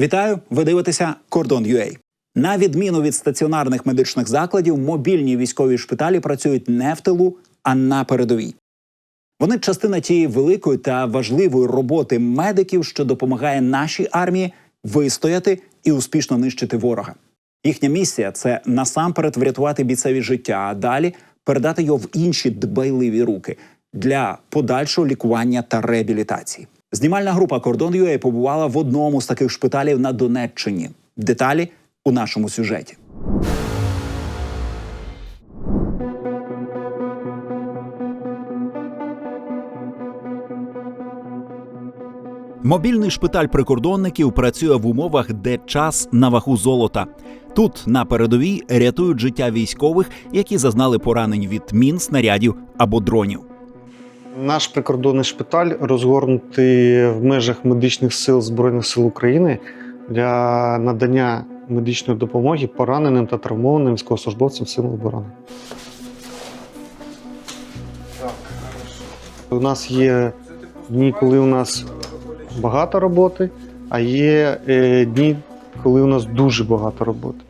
Вітаю! Ви дивитеся Кордон UA. На відміну від стаціонарних медичних закладів, мобільні військові шпиталі працюють не в тилу, а на передовій. Вони частина тієї великої та важливої роботи медиків, що допомагає нашій армії вистояти і успішно нищити ворога. Їхня місія це насамперед врятувати бійцеві життя, а далі передати його в інші дбайливі руки для подальшого лікування та реабілітації. Знімальна група Кордон UA побувала в одному з таких шпиталів на Донеччині. Деталі у нашому сюжеті. Мобільний шпиталь прикордонників працює в умовах, де час на вагу золота. Тут на передовій рятують життя військових, які зазнали поранень від мін, снарядів або дронів. Наш прикордонний шпиталь розгорнутий в межах медичних сил Збройних сил України для надання медичної допомоги пораненим та травмованим військовослужбовцям Сил оборони. У нас є дні, коли у нас багато роботи, а є е, дні, коли у нас дуже багато роботи.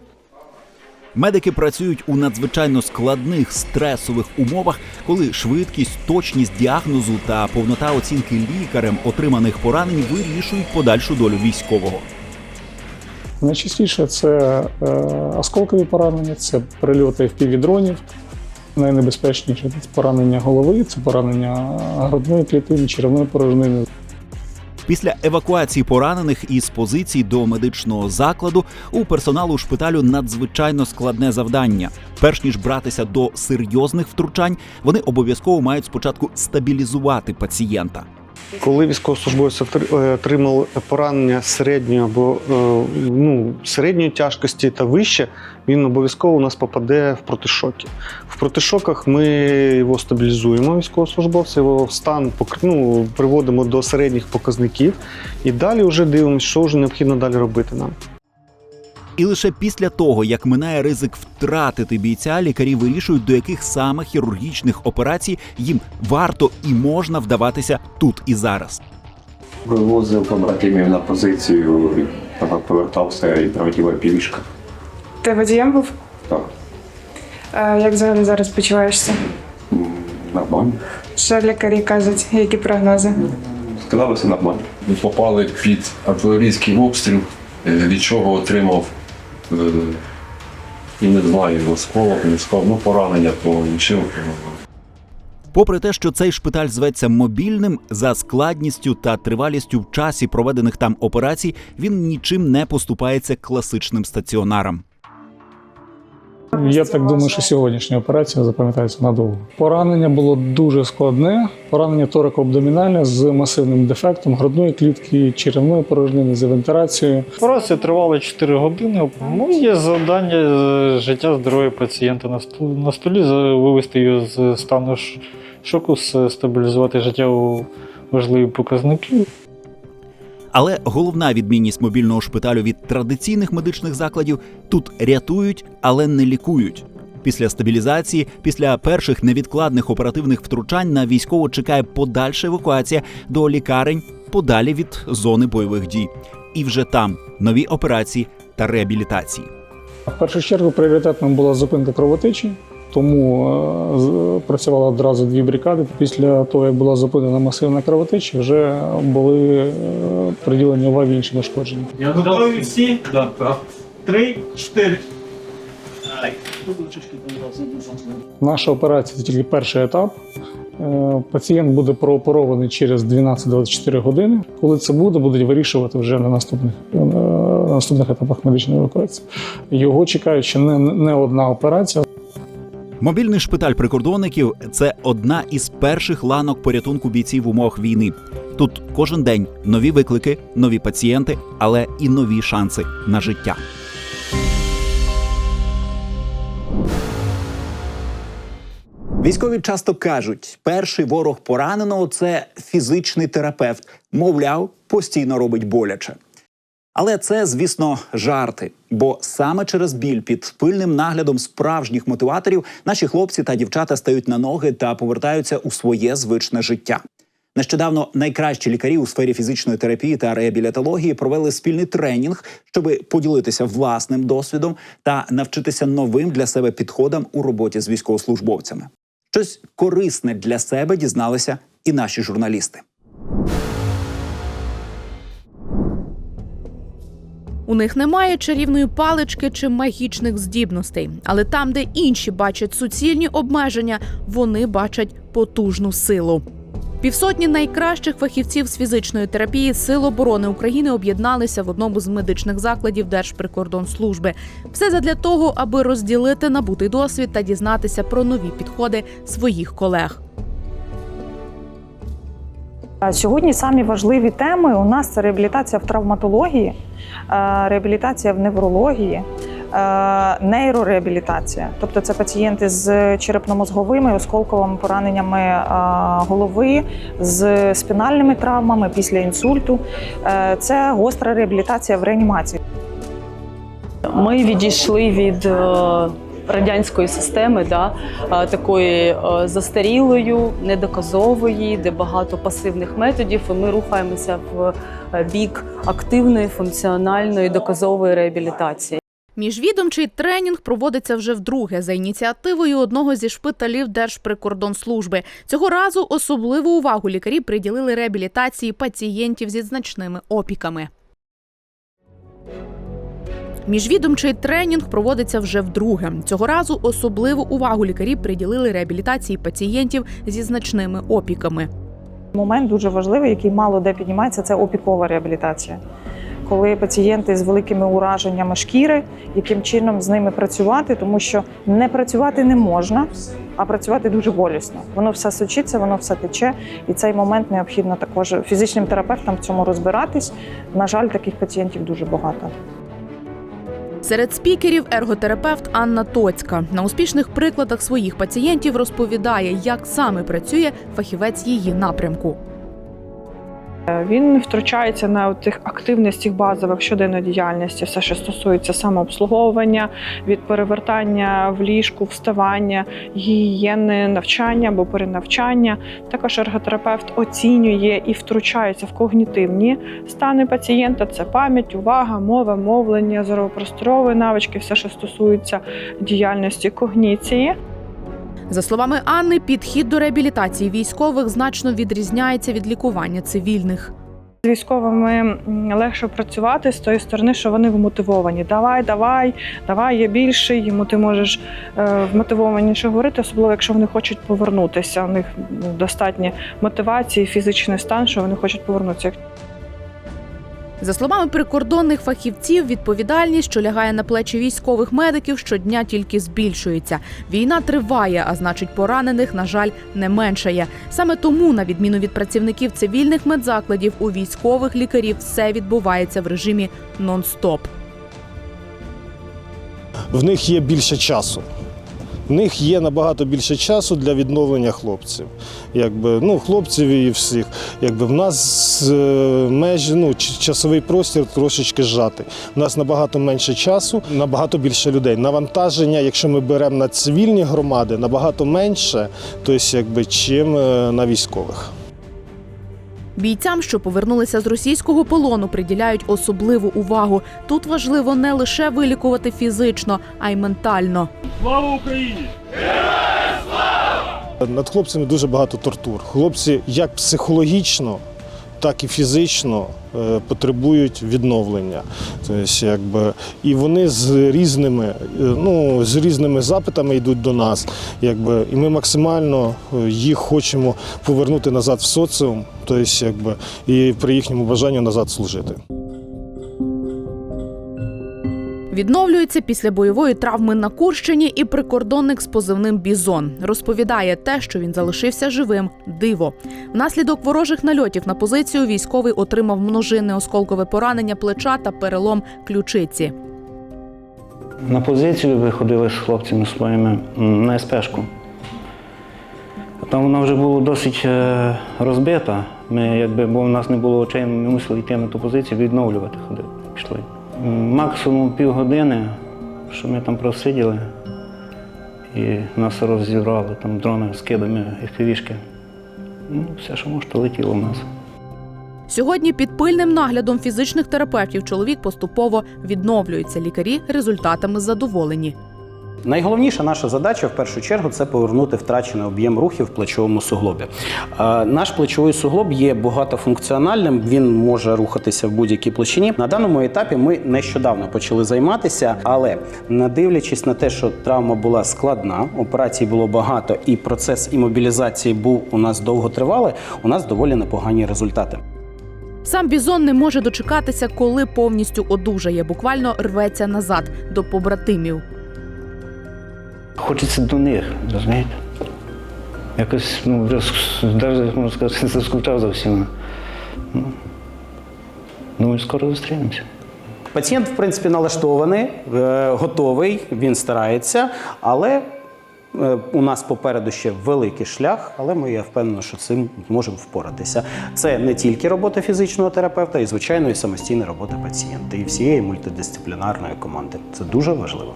Медики працюють у надзвичайно складних стресових умовах, коли швидкість, точність діагнозу та повнота оцінки лікарем отриманих поранень вирішують подальшу долю військового. Найчастіше це е, осколкові поранення, це прильоти FPV-дронів. Найнебезпечніше це поранення голови, це поранення грудної клітини, черевної порожнини. Після евакуації поранених із позицій до медичного закладу у персоналу шпиталю надзвичайно складне завдання. Перш ніж братися до серйозних втручань, вони обов'язково мають спочатку стабілізувати пацієнта. Коли військовослужбовець е, отримав поранення середньої або е, ну, середньої тяжкості та вище, він обов'язково у нас попаде в протишоки. В протишоках ми його стабілізуємо, військовослужбовця, його стан ну, приводимо до середніх показників і далі вже дивимося, що вже необхідно далі робити нам. І лише після того, як минає ризик втратити бійця, лікарі вирішують, до яких саме хірургічних операцій їм варто і можна вдаватися тут і зараз. Вивозив побратимів на позицію, повертався і прилетіла півішка. Ти водієм був? Так, А як взагалі зараз почуваєшся? нормально. Що лікарі кажуть, які прогнози? Сказали, все нормально. Ми попали під артилерійський обстріл, е, від чого отримав і не знаю, осколок, не сказав, ну поранення по нічим. Попри те, що цей шпиталь зветься мобільним, за складністю та тривалістю в часі проведених там операцій, він нічим не поступається класичним стаціонарам. Я так думаю, що сьогоднішня операція запам'ятається надовго. Поранення було дуже складне. Поранення торико-абдомінальне з масивним дефектом грудної клітки, черевної порожнини з вентиляцією. Операція тривала 4 години. Ну, є завдання е, життя здоров'я пацієнта на столі, вивести його з стану шоку, стабілізувати життєво важливі показники. Але головна відмінність мобільного шпиталю від традиційних медичних закладів тут рятують, але не лікують. Після стабілізації, після перших невідкладних оперативних втручань на військово чекає подальша евакуація до лікарень подалі від зони бойових дій. І вже там нові операції та реабілітації. В першу чергу пріоритетом була зупинка кровотечі, тому е, працювали одразу дві бригади. Після того, як була зупинена масивна кровотеча, вже були е, приділені уваги інші нашкодження. Готові всі? Так. Три, чотири. Наша операція це тільки перший етап. Е, Пацієнт буде прооперований через 12-24 години. Коли це буде, будуть вирішувати вже на наступних, на наступних етапах медичної евакуації. Його чекає ще не, не одна операція. Мобільний шпиталь прикордонників це одна із перших ланок порятунку бійців в умовах війни. Тут кожен день нові виклики, нові пацієнти, але і нові шанси на життя. Військові часто кажуть, перший ворог пораненого це фізичний терапевт. Мовляв, постійно робить боляче. Але це, звісно, жарти. Бо саме через біль під пильним наглядом справжніх мотиваторів наші хлопці та дівчата стають на ноги та повертаються у своє звичне життя. Нещодавно найкращі лікарі у сфері фізичної терапії та реабілітології провели спільний тренінг, щоб поділитися власним досвідом та навчитися новим для себе підходам у роботі з військовослужбовцями. Щось корисне для себе дізналися і наші журналісти. У них немає чарівної палички чи магічних здібностей, але там, де інші бачать суцільні обмеження, вони бачать потужну силу. Півсотні найкращих фахівців з фізичної терапії Сил оборони України об'єдналися в одному з медичних закладів Держприкордонслужби. Все задля того, аби розділити набутий досвід та дізнатися про нові підходи своїх колег. А Сьогодні самі важливі теми у нас це реабілітація в травматології, е, реабілітація в неврології, е, нейрореабілітація. Тобто це пацієнти з черепно-мозговими, осколковими пораненнями е, голови, з спінальними травмами після інсульту. Е, Це гостра реабілітація в реанімації. Ми відійшли від е, радянської системи, да, такої е, застарілої, недоказової, де багато пасивних методів. І ми рухаємося в е, бік активної, функціональної, доказової реабілітації. Міжвідомчий тренінг проводиться вже вдруге за ініціативою одного зі шпиталів Держприкордонслужби. Цього разу особливу увагу лікарі приділили реабілітації пацієнтів зі значними опіками. Міжвідомчий тренінг проводиться вже вдруге. Цього разу особливу увагу лікарі приділили реабілітації пацієнтів зі значними опіками. Момент дуже важливий, який мало де піднімається, це опікова реабілітація. Коли пацієнти з великими ураженнями шкіри, яким чином з ними працювати, тому що не працювати не можна, а працювати дуже болісно. Воно все сочиться, воно все тече, і цей момент необхідно також фізичним терапевтам в цьому розбиратись. На жаль, таких пацієнтів дуже багато. Серед спікерів ерготерапевт Анна Тоцька на успішних прикладах своїх пацієнтів розповідає, як саме працює фахівець її напрямку. Він втручається на тих активностях базових щоденної діяльності, все, що стосується самообслуговування, від перевертання в ліжку, вставання, гігієни, навчання або перенавчання. Також ерготерапевт оцінює і втручається в когнітивні стани пацієнта: це пам'ять, увага, мова, мовлення, зоропросторові навички, все, що стосується діяльності когніції. За словами Анни, підхід до реабілітації військових значно відрізняється від лікування цивільних. З військовими легше працювати з тої сторони, що вони вмотивовані. Давай, давай, давай, я більший. Йому ти можеш е, вмотивованіше говорити, особливо якщо вони хочуть повернутися. У них достатньо мотивації, фізичний стан, що вони хочуть повернутися. За словами прикордонних фахівців, відповідальність, що лягає на плечі військових медиків, щодня тільки збільшується. Війна триває, а значить, поранених, на жаль, не меншає. Саме тому, на відміну від працівників цивільних медзакладів, у військових лікарів все відбувається в режимі нон-стоп. в них є більше часу. В них є набагато більше часу для відновлення хлопців. Якби, ну, хлопців і всіх. Якби в нас е, межі, ну, часовий простір трошечки зжатий. У нас набагато менше часу, набагато більше людей. Навантаження, якщо ми беремо на цивільні громади, набагато менше, тобто, якби, чим е, на військових. Бійцям, що повернулися з російського полону, приділяють особливу увагу. Тут важливо не лише вилікувати фізично, а й ментально. Слава Україні! Над хлопцями дуже багато тортур. Хлопці як психологічно, так і фізично е, потребують відновлення. Тобто, якби, і вони з різними, е, ну, з різними запитами йдуть до нас. Якби, і ми максимально е, їх хочемо повернути назад в соціум, тобто, якби, і при їхньому бажанні назад служити. Відновлюється після бойової травми на Курщині і прикордонник з позивним Бізон розповідає те, що він залишився живим. Диво. Внаслідок ворожих нальотів на позицію військовий отримав множинне осколкове поранення плеча та перелом ключиці. На позицію виходили з хлопцями своїми на СПшку. Там вона вже була досить е, розбита. Ми, якби, бо в нас не було очей, ми мусили йти на ту позицію, відновлювати ходили. Пішли. Максимум півгодини, що ми там просиділи, і нас розібрали там дрони з кидами і фівішки. Ну, все, що може, то летіло в нас. Сьогодні під пильним наглядом фізичних терапевтів чоловік поступово відновлюється. Лікарі результатами задоволені. Найголовніша наша задача в першу чергу це повернути втрачений об'єм рухів в плечовому суглобі. Е, Наш плечовий суглоб є багатофункціональним, він може рухатися в будь-якій площині. На даному етапі ми нещодавно почали займатися, але не дивлячись на те, що травма була складна, операцій було багато, і процес імобілізації був у нас довготривалий, у нас доволі непогані результати. Сам бізон не може дочекатися, коли повністю одужає, буквально рветься назад до побратимів. Хочеться до них, розумієте? Якось, ну, вже навіть, можна сказати, заскучав за всіма. Ну, думаю, скоро зустрінемося. Пацієнт, в принципі, налаштований, е, готовий, він старається, але е, у нас попереду ще великий шлях, але ми я впевнений, що цим зможемо впоратися. Це не тільки робота фізичного терапевта, і звичайно, і самостійна робота пацієнта і всієї мультидисциплінарної команди. Це дуже важливо.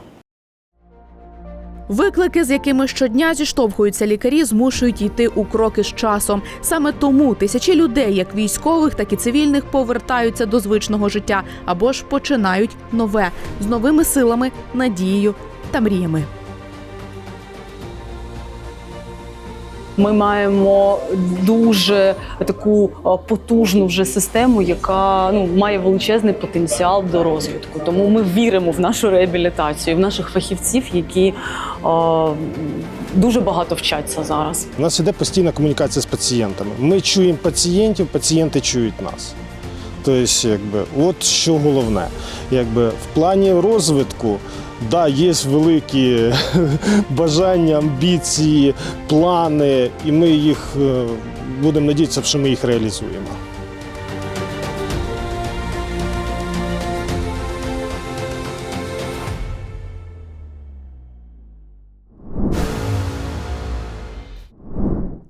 Виклики, з якими щодня зіштовхуються лікарі, змушують йти у кроки з часом. Саме тому тисячі людей, як військових, так і цивільних, повертаються до звичного життя або ж починають нове з новими силами, надією та мріями. Ми маємо дуже таку е, потужну вже систему, яка ну має величезний потенціал до розвитку. Тому ми віримо в нашу реабілітацію, в наших фахівців, які е, дуже багато вчаться зараз. У нас іде постійна комунікація з пацієнтами. Ми чуємо пацієнтів, пацієнти чують нас. Тобто, якби, от що головне. Якби, в плані розвитку, да, є великі бажання, амбіції, плани, і ми їх е, будемо надіятися, що ми їх реалізуємо.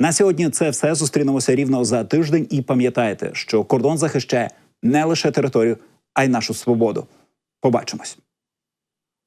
На сьогодні це все. Зустрінемося рівно за тиждень. І пам'ятайте, що кордон захищає не лише територію, а й нашу свободу. Побачимось.